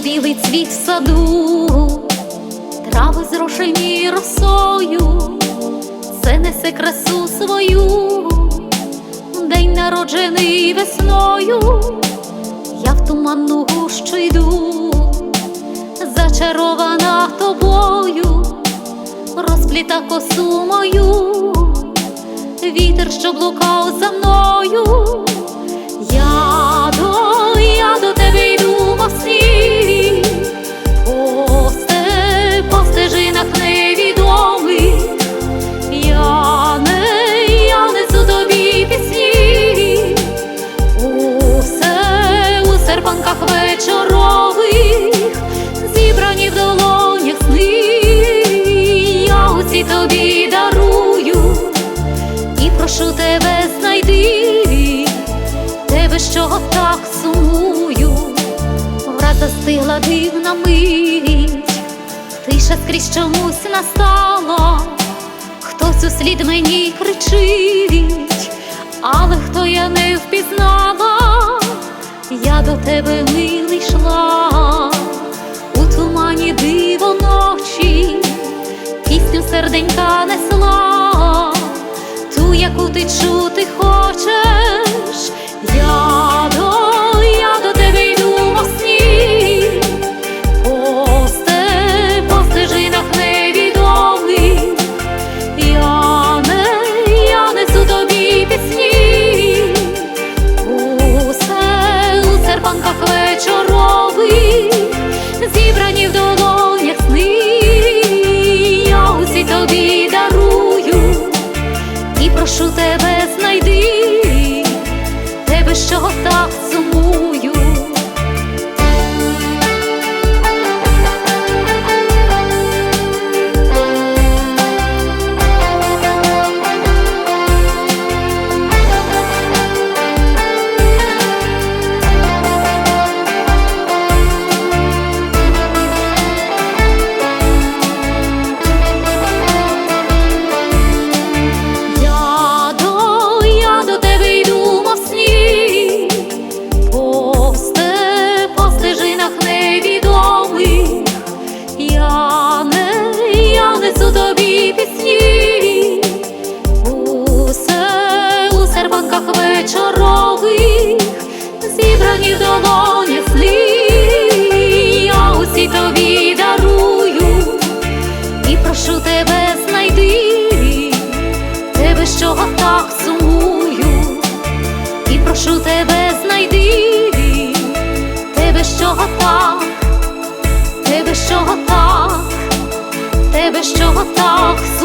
цвіт в саду, трави зрошені росою, це несе красу свою, день народжений весною, я в туманну гущу йду, зачарована тобою, розпліта косу мою, вітер, що блукав за мною. Я до, застигла дивна мить, тиша скрізь чомусь настала, хтось услід мені кричить, але хто я не впізнала, я до тебе милий йшла, у тумані диво ночі, пісню серденька несла. Ту, яку ти чути хочеш, зібрані в долонях я усі тобі дарую. І прошу тебе знайди. Тебе, що так сумую, і прошу тебе знайди, тебе, що так, тебе, що так, тебе, що так сумую.